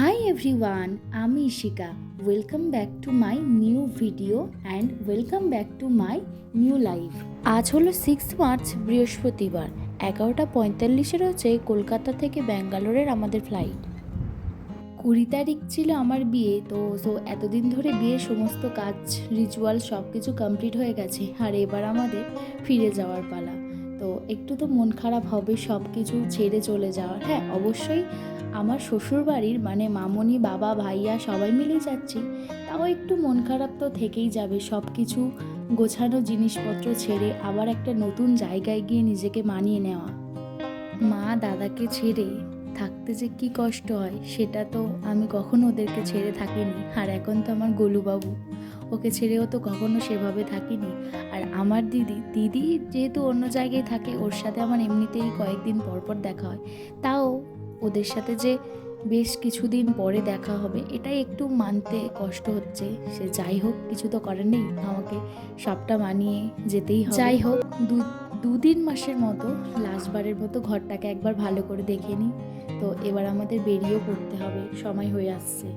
High everyone আমি Ishika welcome back to my new video and welcome back to my new life আজ হলো six March বৃহস্পতিবার। এগারোটা পঁয়তাল্লিশে রয়েছে কলকাতা থেকে ব্যাঙ্গালোরের আমাদের ফ্লাইট কুড়ি তারিখ ছিল আমার বিয়ে, তো সো এতদিন ধরে বিয়ের সমস্ত কাজ রিচুয়াল সব কিছু কমপ্লিট হয়ে গেছে। আর এবার আমাদের ফিরে যাওয়ার পালা। তো একটু তো মন খারাপ হবে সব কিছু ছেড়ে চলে যাওয়ার। হ্যাঁ অবশ্যই আমার শ্বশুর বাড়ির মানে মামনি, বাবা, ভাইয়া সবাই মিলেই যাচ্ছি। তাও একটু মন খারাপ তো থেকেই যাবে সব কিছু গোছানো জিনিসপত্র ছেড়ে আবার একটা নতুন জায়গায় গিয়ে নিজেকে মানিয়ে নেওয়া। মা দাদাকে ছেড়ে থাকতে যে কি কষ্ট হয়, সেটা তো আমি কখনো ওদেরকে ছেড়ে থাকিনি। আর এখন তো আমার গোলুবাবু, ওকে ছেড়েও তো কখনো সেভাবে থাকিনি। আমার দিদি দিদি যেহেতু অন্য জায়গায় থাকে ওর সাথে আমার এমনিতেই কয়েকদিন পর পর দেখা হয়। তাও ওদের সাথে যে বেশ কিছুদিন পরে দেখা হবে এটাই একটু মানতে কষ্ট হচ্ছে। সে যাই হোক কিছু তো করার নেই। আমাকে সবটা মানিয়ে যেতেই হবে। যাই হোক দু দু তিন মাসের মতো লাস্টবারের মতো ঘরটাকে একবার ভালো করে দেখে নিই। তো এবার আমাদের বেরিয়েও পড়তে হবে। সময় হয়ে আসছে।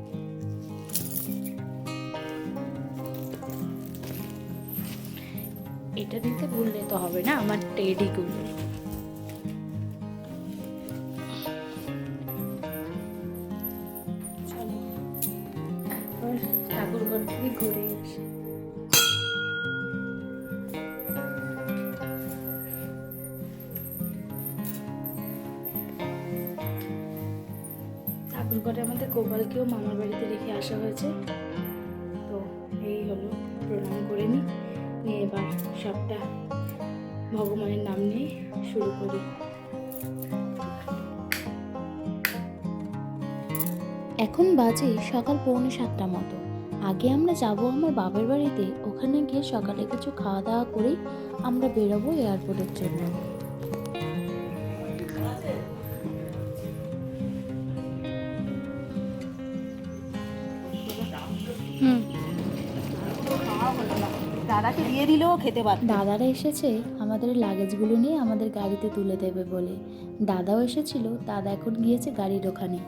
এটা দিতে ভুললে তো হবে না, আমার টেডিগুলো এবার থেকে ঘুরে আসি। ঠাকুর ঘরে আমাদের গোপালকেও মামার বাড়িতে রেখে আসা হয়েছে। এবার ভগবানের নাম নিয়ে শুরু করি। এখন বাজে সকাল পৌনে সাতটা মতো। আগে আমরা যাব আমার বাবার বাড়িতে, ওখানে গিয়ে সকালে কিছু খাওয়া দাওয়া করেই আমরা বেরোবো এয়ারপোর্টের জন্য। হুম। দাদাকে দিয়ে দিলেও খেতে পারত। দাদারা এসেছে আমাদের লাগেজগুলো নিয়ে আমাদের গাড়িতে তুলে দেবে বলে। দাদাও এসেছিল দাদা এখন গিয়েছে গাড়ির ওখানে।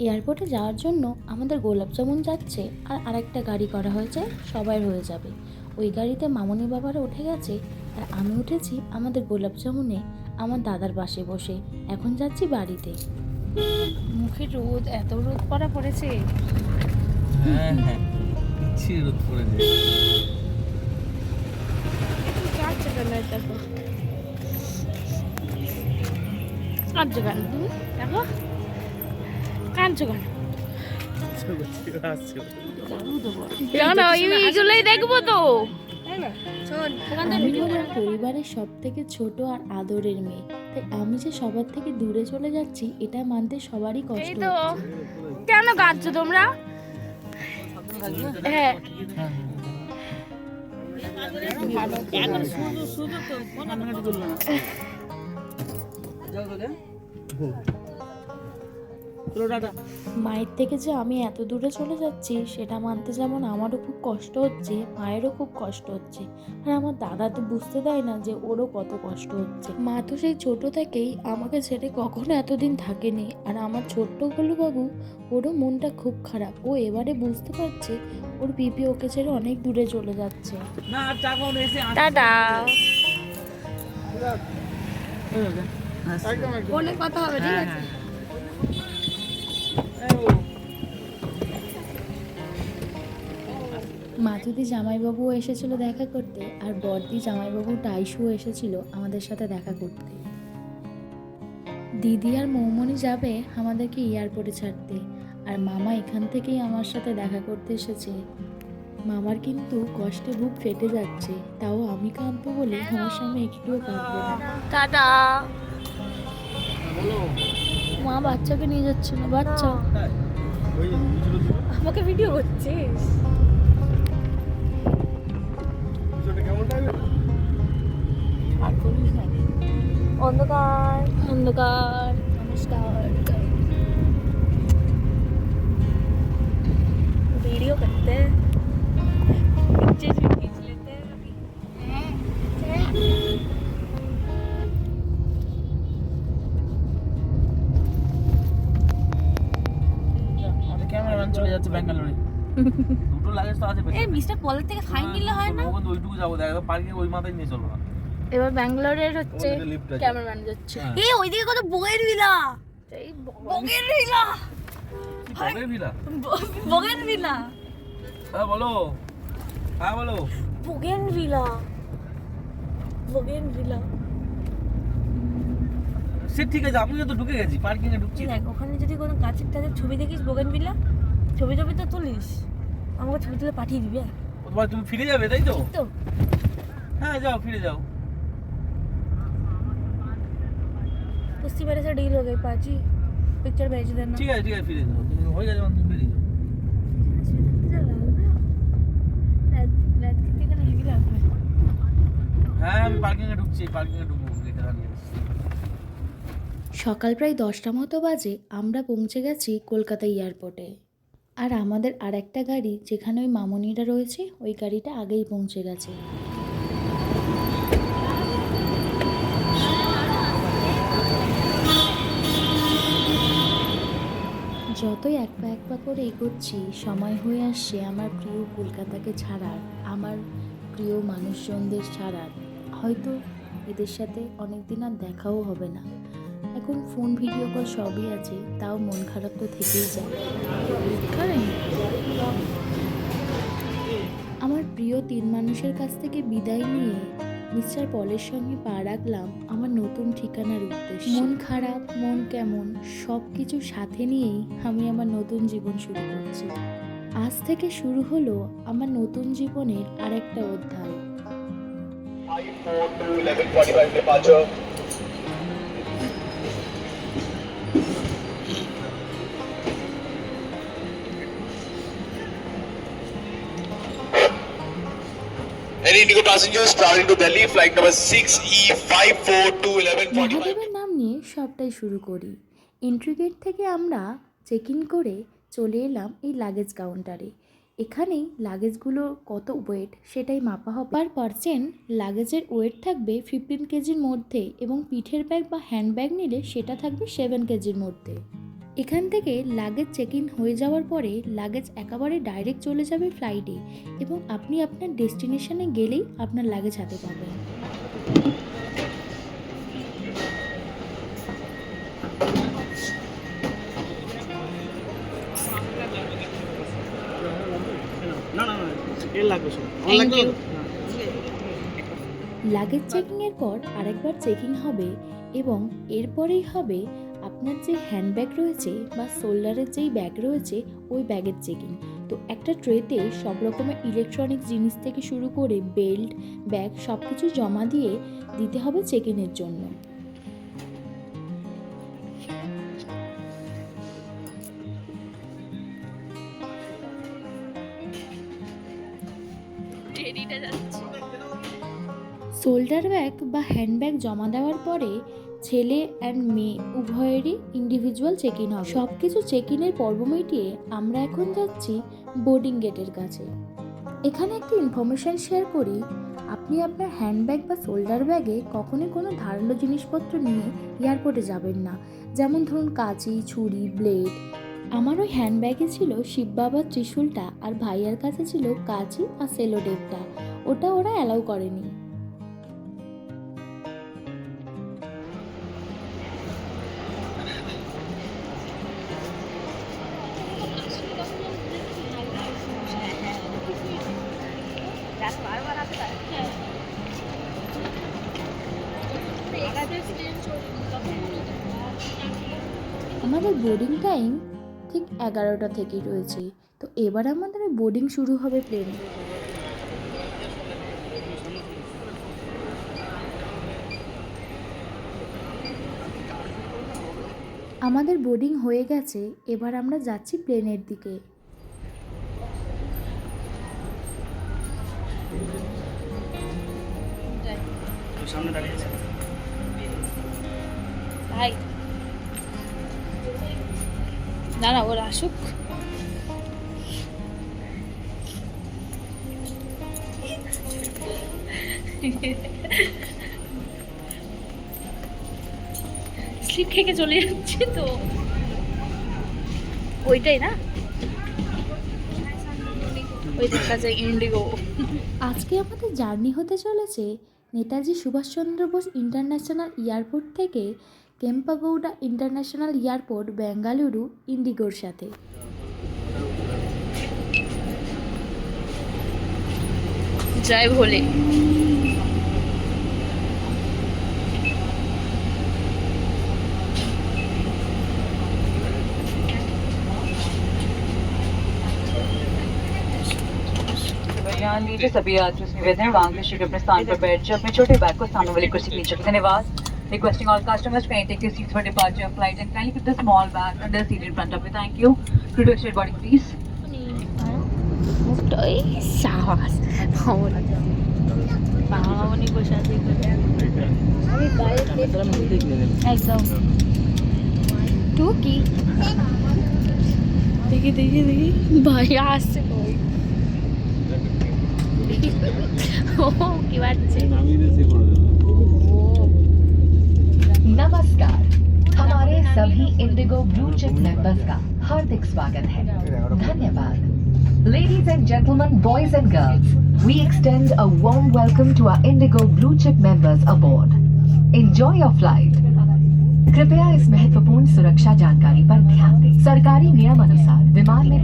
এয়ারপোর্টে যাওয়ার জন্য আমাদের গোলাপ জামুন যাচ্ছে আর আরেকটা গাড়ি করা হয়েছে সবাই হয়ে যাবে। ওই গাড়িতে মামনি বাবারা উঠে গেছে আর আমি উঠেছি আমাদের গোলাপ জামুনে আমার দাদার পাশে বসে। এখন যাচ্ছি বাড়িতে। মুখে রোদ এত রোদ পড়া পড়েছে। হ্যাঁ হ্যাঁ। পিচ্ছি রোদ পড়েছে কাঁদছো কেন দেখো কাঁদছো কেন তুমি? দেখো। কাঁদছো কেন আসছে না এইগুলোই দেখব তো। পরিবারের সব থেকে ছোট আর আদরের মেয়ে। তাই আমি যে সবার থেকে দূরে চলে যাচ্ছি এটা মানতে সবারই কষ্ট কেন কাঁদছো তোমরা? হ্যাঁ। মায়ের থেকে যে আমি এত দূরে চলে যাচ্ছি সেটা মানতে যেমন আমারও খুব কষ্ট হচ্ছে মায়েরও খুব কষ্ট হচ্ছে। আর আমার দাদা তো বুঝতে দেয় না যে ওরও কত কষ্ট হচ্ছে। মা তো সেই ছোট থেকেই আমাকে ছেড়ে কখনো এতদিন থাকেনি। আর আমার ছোট্ট বাবু ওরও মনটা খুব খারাপ। ও এবারে বুঝতে পারছে ওর পিপি ওকে ছেড়ে অনেক দূরে চলে যাচ্ছে। টাটা ফোনে কথা হবে ঠিক আছে? মাধুদি জামাইবাবুও এসেছিল দেখা করতে আর বর্দি জামাইবাবু টাইশুও এসেছিল আমাদের সাথে দেখা করতে। দিদি আর মৌমনি যাবে আমাদেরকে এয়ারপোর্টে ছাড়তে আর মামা এখান থেকেই আমার সাথে দেখা করতে এসেছে। মামার কিন্তু কষ্টে বুক ফেটে যাচ্ছে তাও আমি কাঁদবো বলে আমার সামনে একটুও কাঁদবো না। টাটা। মা বাচ্চাকে নিয়ে যাচ্ছে না বাচ্চা আমাকে ভিডিও করছিস অন্ধকার অন্ধকার নমস্কার ভিডিও করতে যাচ্ছে ব্যাঙ্গালোরে। দুটো লাগেজ তো আছে এই। মিস্টার পলের থেকে ফাইন নিলে হয় না? ও কিন্তু ওইটুকু যাব দেখ পার্কিং ওই মাথায় নিয়ে চলো না। এবার ব্যাঙ্গালোরের হচ্ছে ক্যামেরাম্যান যাচ্ছে। হ্যাঁ। এই ওইদিকে কত বগের ভিলা এই বগের ভিলা কবে ভিড়া বগের ভিলা হ্যাঁ বলো। হ্যাঁ বলো। বগেন ভিলা বগেন ভিলা সে ঠিক আছে আমি তো ঢুকে গেছি পার্কিং এ ঢুকছি। দেখ ওখানে যদি কোনো গাছের টাছের ছবি দেখিস বগেন ভিলা ছবি ছবি তো তুলিস আমাকে ছবি তুলে পাঠিয়ে দিবি হ্যাঁ? তোমার তুমি ফিরে যাবে তাই তো ঠিক তো হ্যাঁ যাও ফিরে যাও उसी वजह से डील हो गई पाजी पिक्चर भेज देना ঠিক আছে ঠিক আছে ফিরে যাও তুমি হয়ে গেছে মানে তুমি বেরিয়ে যাও रात कितने का नहीं लग रहा হ্যাঁ আমি পার্কিং এ ঢুকছি পার্কিং এ ঢুকবো গেটে দাঁড়িয়ে আছি। সকাল প্রায় দশটা মতো বাজে আমরা পৌঁছে গেছি কলকাতা এয়ারপোর্টে আর আমাদের আর একটা গাড়ি যেখানে ওই মামনিরা রয়েছে, ওই গাড়িটা আগেই পৌঁছে গেছে। যতই এক পা এক পা করে এগোচ্ছি, সময় হয়ে আসছে আমার প্রিয় কলকাতাকে ছাড়ার, আমার প্রিয় মানুষজনদের ছাড়ার। হয়তো এদের সাথে অনেক দিন আর দেখাও হবে না। এখন ফোন ভিডিও কল সবই আছে, তাও মন খারাপ তো থেকেই যায়। আমার প্রিয় তিন মানুষের কাছ থেকে বিদায় নিয়ে মিস্টার পলের সঙ্গে পা রাখলাম আমার নতুন ঠিকানার উদ্দেশ্যে। মন খারাপ, মন কেমন সব কিছু সাথে নিয়েই আমি আমার নতুন জীবন শুরু করছি। আজ থেকে শুরু হলো আমার নতুন জীবনের আরেকটা অধ্যায়। Indigo passengers traveling to Delhi, flight number six E five four two eleven forty-five. মহাদেবের নাম নিয়ে সবটাই শুরু করি। এন্ট্রি গেট থেকে আমরা চেক ইন করে চলে এলাম এই লাগেজ কাউন্টারে এখানেই লাগেজগুলোর কত ওয়েট সেটাই মাপা হবে। পার পার্সেন লাগেজের ওয়েট থাকবে ফিফটিন কেজির মধ্যে এবং পিঠের ব্যাগ বা হ্যান্ড ব্যাগ নিলে সেটা থাকবে সেভেন কেজির মধ্যে। এখান থেকে লাগেজ চেক ইন হয়ে যাওয়ার পরে লাগেজ একেবারে ডাইরেক্ট চলে যাবে ফ্লাইটে এবং আপনি আপনার ডেস্টিনেশনে গেলেই আপনার লাগেজ হাতে পাবেন। লাগেজ চেকিংয়ের পর আরেকবার চেকিং হবে এবং এরপরেই হবে আপনার যে হ্যান্ডব্যাগ রয়েছে বা শোল্ডারের যেই ব্যাগ রয়েছে ওই ব্যাগের চেকিং তো একটা ট্রেতে সব রকমের ইলেকট্রনিক জিনিস থেকে শুরু করে বেল্ট ব্যাগ সব কিছু জমা দিয়ে দিতে হবে চেকিংয়ের জন্য। ট্রেনিটা যাচ্ছে। শোল্ডার ব্যাগ বা হ্যান্ডব্যাগ জমা দেওয়ার পরে ছেলে অ্যান্ড মেয়ে, উভয়েরই ইন্ডিভিজুয়াল চেক ইন হবে। সব কিছু চেক ইনের পর্ব মিটিয়ে আমরা এখন যাচ্ছি বোর্ডিং গেটের কাছে। এখানে একটি ইনফরমেশান শেয়ার করি, আপনি আপনার হ্যান্ডব্যাগ বা শোল্ডার ব্যাগে কখনোই কোনো ধারালো জিনিসপত্র নিয়ে এয়ারপোর্টে যাবেন না। যেমন ধরুন কাঁচি, ছুরি ব্লেড আমার ওই হ্যান্ডব্যাগে ছিল শিব বাবার ত্রিশূলটা আর ভাইয়ার কাছে ছিল কাঁচি আর সেলোডেপটা ওটা ওরা অ্যালাউ করেনি। আমাদের বোর্ডিং টাইম ঠিক এগারোটা থেকেই রয়েছে। তো এবার আমাদের বোর্ডিং শুরু হবে প্লেনে আমাদের বোর্ডিং হয়ে গেছে এবার আমরা যাচ্ছি প্লেনের দিকে। ভাই না ওরা আসুক। স্লিপ খেকে চলে যাচ্ছে তো। ওইটাই না? ইন্ডিগো। আজকে আমাদের জার্নি হতে চলেছে নেতাজি সুভাষচন্দ্র বোস ইন্টারন্যাশনাল এয়ারপোর্ট থেকে કેમ્પગૌડા इंटरनैशनल एयरपोर्ट बेंगालुरु इंडिगोर साथे जय भोले सभी यात्रियों से निवेदन है। वांग्लिश अपने स्थान पर बैठ जाए अपने छोटे बैग को सामने वाली कुर्सी के नीचे धन्यवाद। Requesting all customers to take your seats for departure of flight and kindly keep the small bag under the seat in front of you. Thank you. Crew to exit boarding, please. মুখটাই সাহস মামামণি বসে আছে একদম two কি দেখি দেখি দেখি ভাইয়া আসছে কই ও কি বাচ্চে नमस्कार। हमारे सभी इंडिगो ब्लू चिप मेंबर्स का हार्दिक स्वागत है। धन्यवाद। Ladies and gentleman boys and girls we extend a warm welcome to our IndiGo blue chip members aboard enjoy your flight कृपया इस महत्वपूर्ण सुरक्षा जानकारी पर ध्यान दें। सरकारी नियम अनुसार विमान में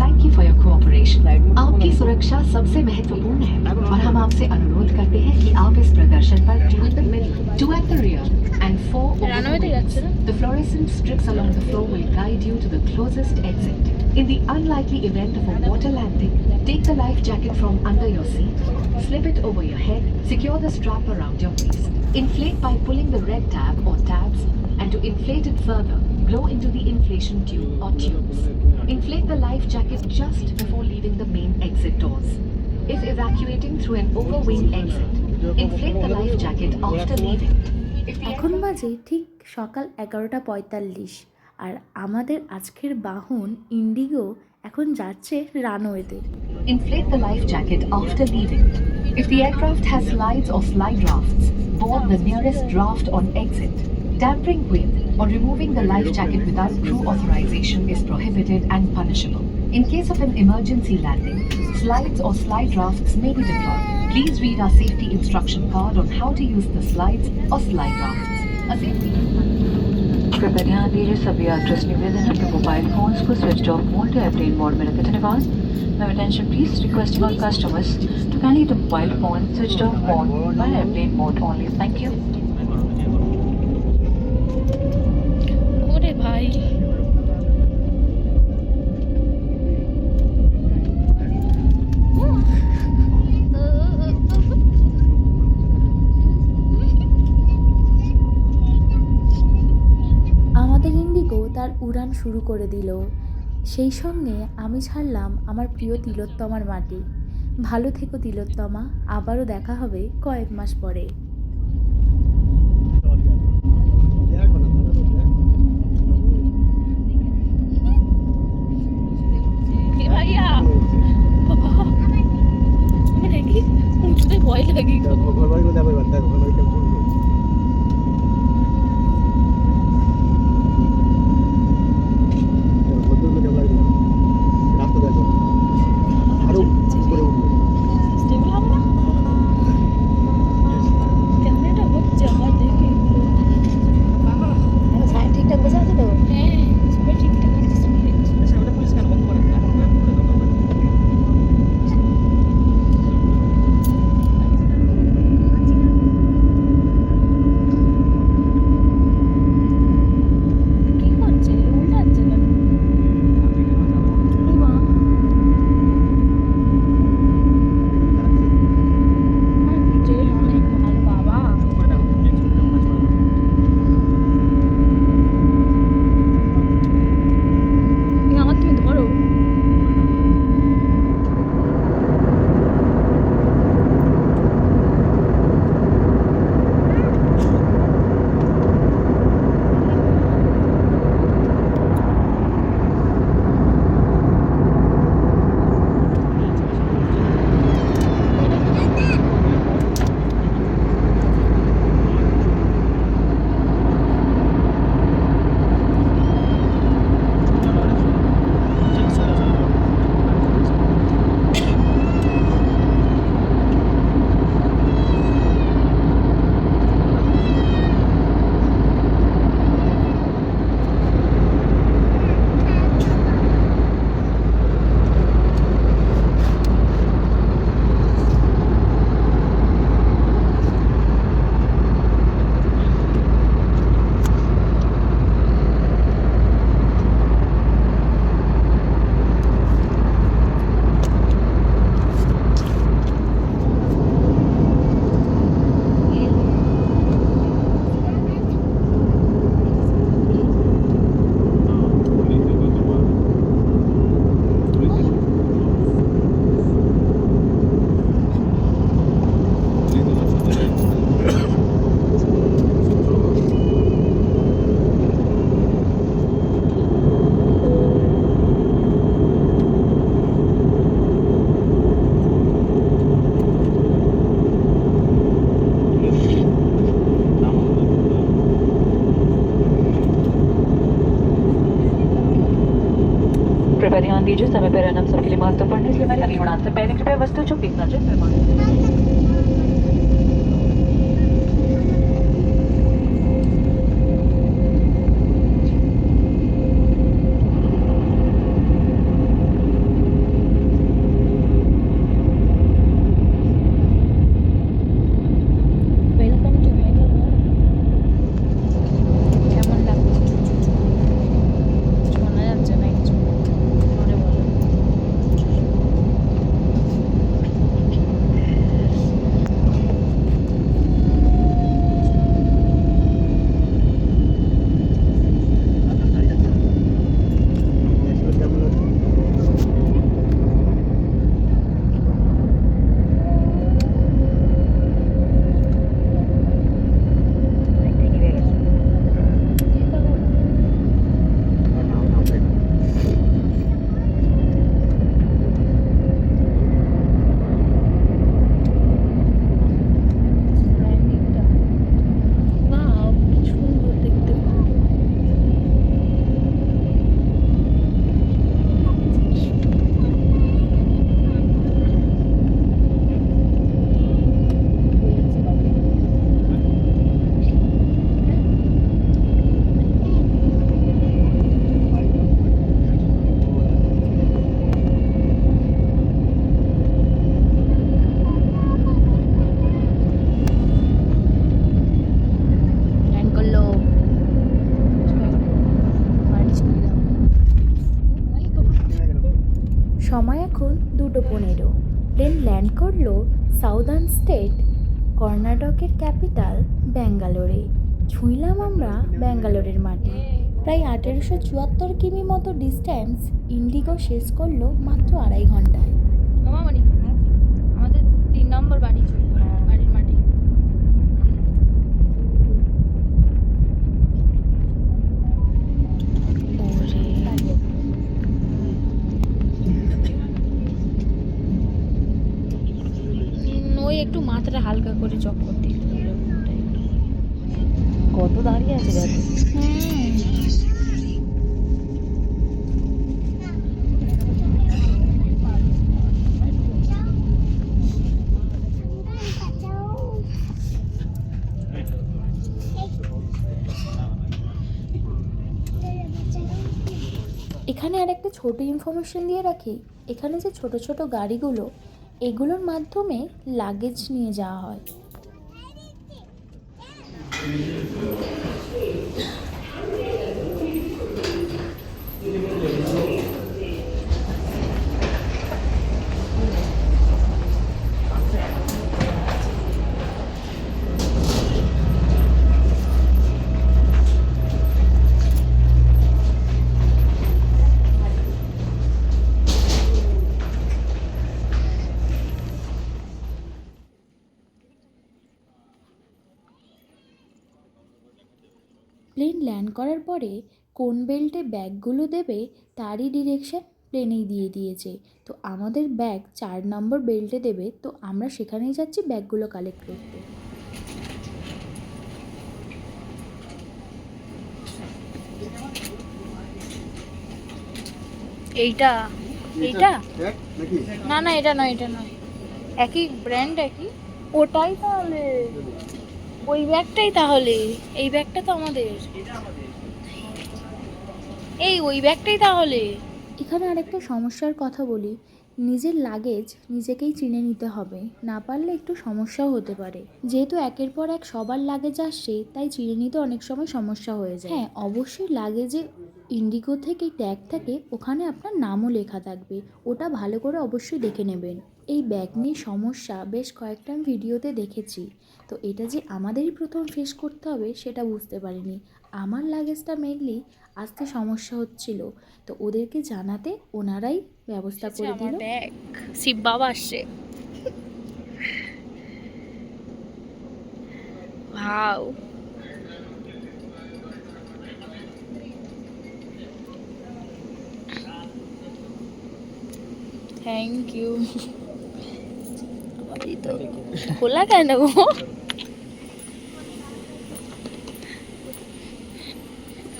thank you for your cooperation आपकी सुरक्षा सबसे महत्वपूर्ण है और हम आपसे अनुरोध The करते हैं कि आप इस प्रदर्शन पर two at the mid two at the rear and for the fluorescent along the floor will guide you to the closest exit. In the unlikely event of a water landing, take the life jacket from under your seat, slip it over your head, secure the strap around your waist. Inflate by pulling the red tab or tabs and to inflate it further, blow into the inflation tube or tubes. Inflate the life jacket just before leaving the main exit doors. If evacuating through an overwing exit, inflate the life jacket after leaving. এখন বাজে ঠিক সকাল এগারোটা পঁয়তাল্লিশ আর আমাদের আজকের বাহন Indigo এখন যাচ্ছে রানওয়েতে Inflate the life jacket after leaving. If the aircraft has slides or slide rafts, board the nearest draft on exit. Tampering with or removing the life jacket without crew authorization is prohibited and punishable. In case of an emergency landing, slides or slide rafts may be deployed. Please read our safety instruction card on how to use the slides or slide rafts. A safety कृपया ध्यान दीजिए सभी यात्रियों से निवेदन है कि mobile phones को स्विच ऑफ मोड या एयरप्लेन मोड में रखें धन्यवाद Now attention please requesting all customers to kindly keep the mobile phone switched off mode while airplane mode only. Thank you. উড়ান শুরু করে দিল। সেই সঙ্গে আমি ছাড়লাম আমার প্রিয় তিলোত্তমার মাটি। ভালো থেকো তিলোত্তমা, আবারও দেখা হবে কয়েক মাস পরে। সময় এখন দুটো পনেরো। প্লেন ল্যান্ড করল সাউদার্ন স্টেট কর্ণাটকের ক্যাপিটাল ব্যাঙ্গালোরে। ছুঁইলাম আমরা ব্যাঙ্গালোরের মাটি। প্রায় আঠেরোশো চুয়াত্তর কিমি মতো ডিস্ট্যান্স ইন্ডিগো শেষ করল মাত্র আড়াই ঘন্টায়। মামামণি আমাদের তিন নম্বর বাড়ি বাড়ির মাটি ওই একটু মাথাটা হালকা করে চক্কর দিত কত দাঁড়িয়ে আছে দেখো। এখানে আর একটা ছোট ইনফরমেশন দিয়ে রাখি। এখানে যে ছোট ছোট গাড়িগুলো এগুলোর মাধ্যমে লাগেজ নিয়ে যাওয়া হয়। প্লেন ল্যান্ড করার পরে কোন বেল্টে ব্যাগগুলো দেবে তারই ডিরেকশন প্লেনেই দিয়ে দিয়েছে। তো আমাদের ব্যাগ চার নম্বর বেল্টে দেবে তো আমরা সেখানেই যাচ্ছি ব্যাগগুলো কালেক্ট করতে। এইটা? এইটা? না না এটা নয় এটা নয়। একই ব্র্যান্ড একই? ওটাই তাহলে। ওই ব্যাগটাই তাহলে। এই ব্যাগটা তো আমাদের। এই ওই ব্যাগটাই তাহলে। এখানে আরেকটা সমস্যার কথা বলি। নিজের লাগেজ নিজেকেই চিনে নিতে হবে। না পারলে একটু সমস্যাও হতে পারে। যেহেতু একের পর এক সবার লাগেজ আসছে তাই চিনে নিতে অনেক সময় সমস্যা হয়ে যায়। হ্যাঁ অবশ্যই লাগেজে ইন্ডিগো থেকে ট্যাগ থাকে ওখানে আপনার নামও লেখা থাকবে। ওটা ভালো করে অবশ্যই দেখে নেবেন। এই ব্যাগ নিয়ে সমস্যা বেশ কয়েকটা আমি ভিডিওতে দেখেছি। তো এটা যে আমাদেরই প্রথম ফেস করতে হবে সেটা বুঝতে পারিনি। আমার লাগেজটা মেনলি আসতে সমস্যা হচ্ছিল। তো ওদেরকে জানাতে ওনারাই ব্যবস্থা করে দিল। ব্যাগ শিব বাবা আসছে। ভাও থ্যাংক ইউ এই তো খোলা কেন গো?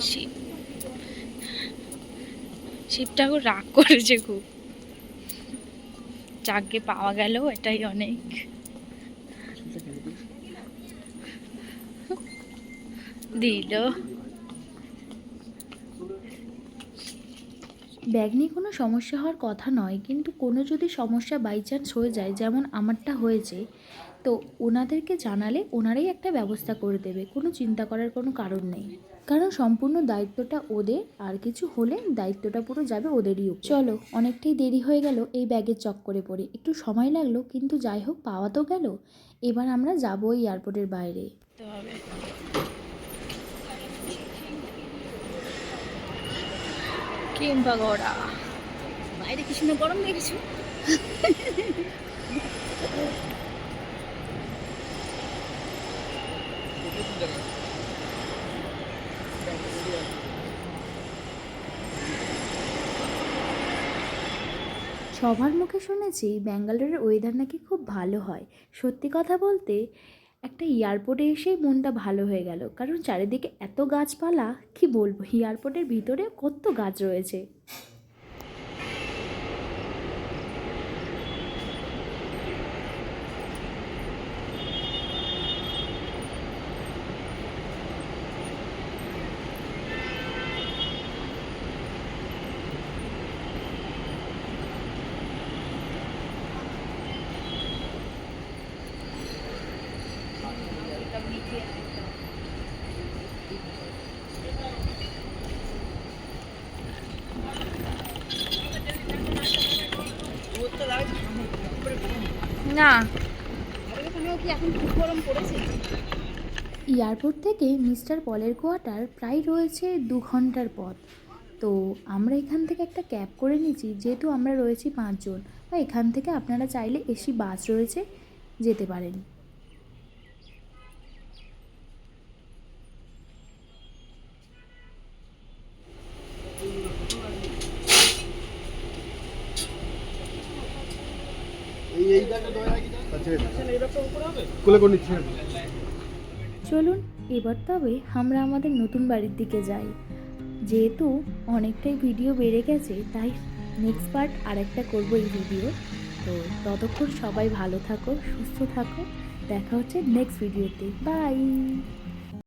শিব শিব ঠাকুর রাগ করেছে খুব। যাকে পাওয়া গেল এটাই অনেক। দিল। ব্যাগ নিয়ে কোনো সমস্যা হওয়ার কথা নয়, কিন্তু কোনো যদি সমস্যা বাই চান্স হয়ে যায়, যেমন আমারটা হয়েছে, তো ওনাদেরকে জানালে ওনারাই একটা ব্যবস্থা করে দেবে, কোনো চিন্তা করার কোনো কারণ নেই। কারণ সম্পূর্ণ দায়িত্বটা ওদের, আর কিছু হলে দায়িত্বটা পুরো যাবে ওদেরই উপর। চলো, অনেকটাই দেরি হয়ে গেল এই ব্যাগের চক্করে পড়ে। একটু সময় লাগল, কিন্তু যাই হোক, পাওয়া তো গেল। এবার আমরা যাব এই এয়ারপোর্টের বাইরে। বাইরে কি গরম সবার মুখে শুনেছি, ব্যাঙ্গালোরের ওয়েদার নাকি খুব ভালো হয়। সত্যি কথা বলতে একটা এয়ারপোর্টে এসেই মনটা ভালো হয়ে গেল। কারণ চারিদিকে এত গাছপালা, কি বলব? এয়ারপোর্টের ভিতরে কত গাছ রয়েছে না কি এখন খুব গরম পড়েছে এয়ারপোর্ট থেকে মিস্টার পলের কোয়ার্টার প্রায় রয়েছে দু ঘণ্টার পথ তো আমরা এখান থেকে একটা ক্যাব করে নিয়েছি যেহেতু আমরা রয়েছি পাঁচজন বা এখান থেকে আপনারা চাইলে এসি বাস রয়েছে যেতে পারেন চলুন এবার তবে আমরা আমাদের নতুন বাড়ির দিকে যাই। যেহেতু অনেকটাই ভিডিও বেড়ে গেছে, তাই নেক্সট পার্ট আরেকটা করব এই ভিডিও তো ততক্ষণ সবাই ভালো থাকো, সুস্থ থাকো। দেখা হচ্ছে নেক্সট ভিডিওতে বাই